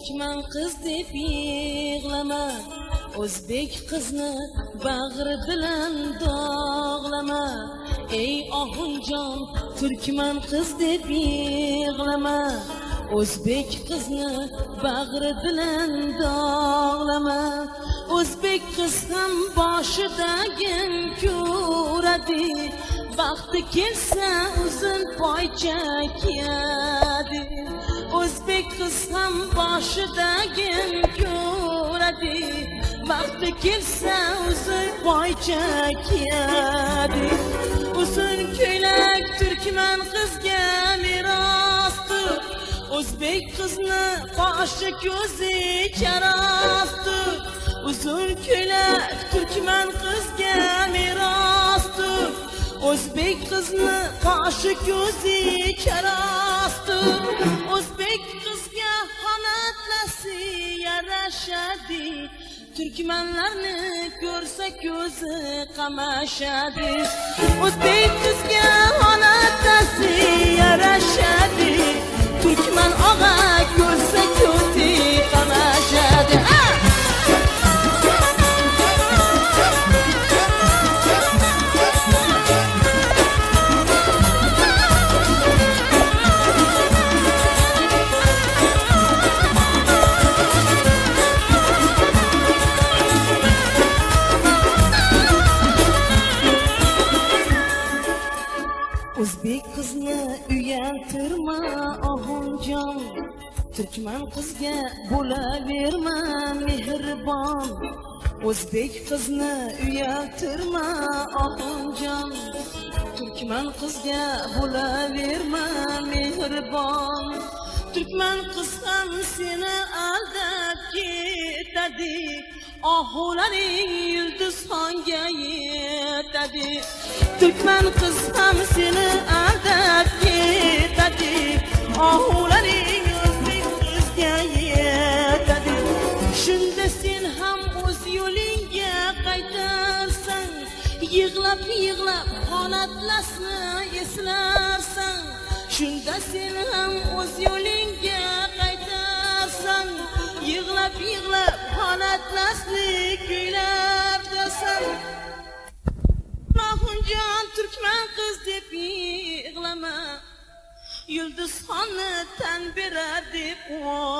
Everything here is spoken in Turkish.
turkman qiz deb yig'lama. O'zbek qizni bag'ri bilan dog'lama. Ey ohunjon turkman qiz deb yig'lama. O'zbek qizni bag'ri bilan dog'lama. O'zbek qiz ham boshidagin ko'radi. Vaqti kelsa uzun poycha kiyadi. O'zbek qiz ham boshidagin ko'radi vaqti kelsa uzun poycha kiyadi uzun ko'ylak turkman qizga merosdir o'zbek qizni qoshi ko'zi karosdir uzun ko'ylak turkman qizga merosdir o'zbek qizni qoshi ko'zi karosdir o'zbek qizga honatlasi yarashadi turkmanlarni ko'rsa ko'zi qamashadi o'zbek qizga o'zbek qizni uyaltirma ohunjon turkman qizga bo'laverma mehribon o'zbek qizni uyaltirma ohunjon turkman qizga bo'laverma mehribon turkman qiz ham seni aldab ketadi ohularing yulduz xonga ketadi turkman qiz ham seni aldab ketadi ohularing o'zbek qizga yetadi shunda sen ham o'z yo'lingga qaytarsan yig'lab yig'lab xonatlasni eslarsan. Shunda sen ham o'z yo'lingga qaytarsan yig'lab yig'lab xonatlasni kuylab dasan Xonni tan berar deb o'ylama Sen